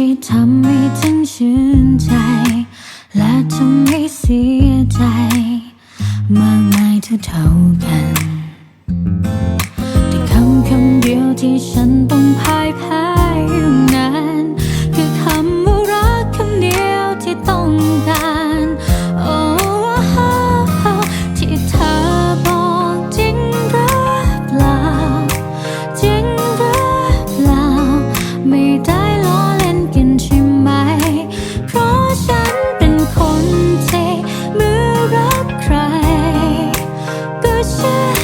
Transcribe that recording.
ที่ทำให้ฉันชื่นใจ และทำให้เสียใจ มากมายเท่าเท่ากัน แต่คำคำเดียวที่ฉันต้อง 雪。